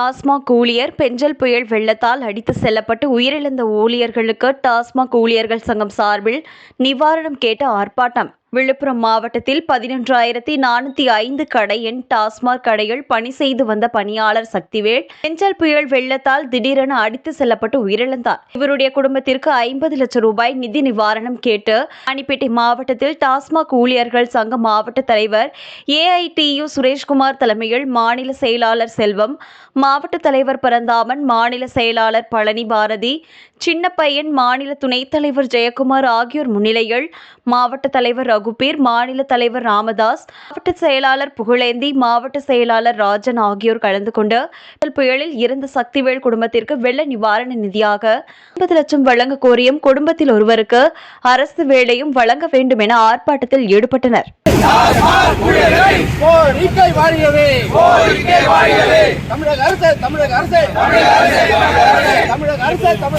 டாஸ்மாக் ஊழியர் பெஞ்சல் புயல் வெள்ளத்தால் அடித்து செல்லப்பட்டு உயிரிழந்த ஊழியர்களுக்கு டாஸ்மாக் ஊழியர்கள் சங்கம் சார்பில் நிவாரணம் கேட்டு ஆர்ப்பாட்டம். விழுப்புரம் மாவட்டத்தில் பதினொன்றாயிரத்தி நானூற்றி ஐந்து கடையின் டாஸ்மாக் கடையில் பணி செய்து வந்த பணியாளர் சக்திவேல் பெஞ்சல் புயல் வெள்ளத்தால் திடீரென அடித்து செல்லப்பட்டு உயிரிழந்தார். இவருடைய குடும்பத்திற்கு ஐம்பது லட்சம் ரூபாய் நிதி நிவாரணம் கேட்டு அணிப்பேட்டை மாவட்டத்தில் டாஸ்மாக் ஊழியர்கள் சங்க மாவட்ட தலைவர் ஏஐடியு சுரேஷ்குமார் தலைமையில் மாநில செயலாளர் செல்வம் மாவட்ட தலைவர் பரந்தாமன் மாநில செயலாளர் பழனி பாரதி சின்னப்பையன் மாநில துணைத் தலைவர் ஜெயக்குமார் ஆகியோர் முன்னிலையில் மாவட்ட தலைவர் ரகுபீர் மாநில தலைவர் ராமதாஸ் மாவட்ட செயலாளர் புகழேந்தி மாவட்ட செயலாளர் ராஜன் ஆகியோர் கலந்து கொண்டு புயலில் இறந்த சக்திவேல் குடும்பத்திற்கு வெள்ள நிவாரண நிதியாக ஐம்பது லட்சம் வழங்க கோரியும் குடும்பத்தில் ஒருவருக்கு அரசு வேலையும் வழங்க வேண்டும் என ஆர்ப்பாட்டத்தில் ஈடுபட்டனர். தமிழக அரசு தமிழக அரசு தமிழக அரசு தமிழக அரசு தமிழக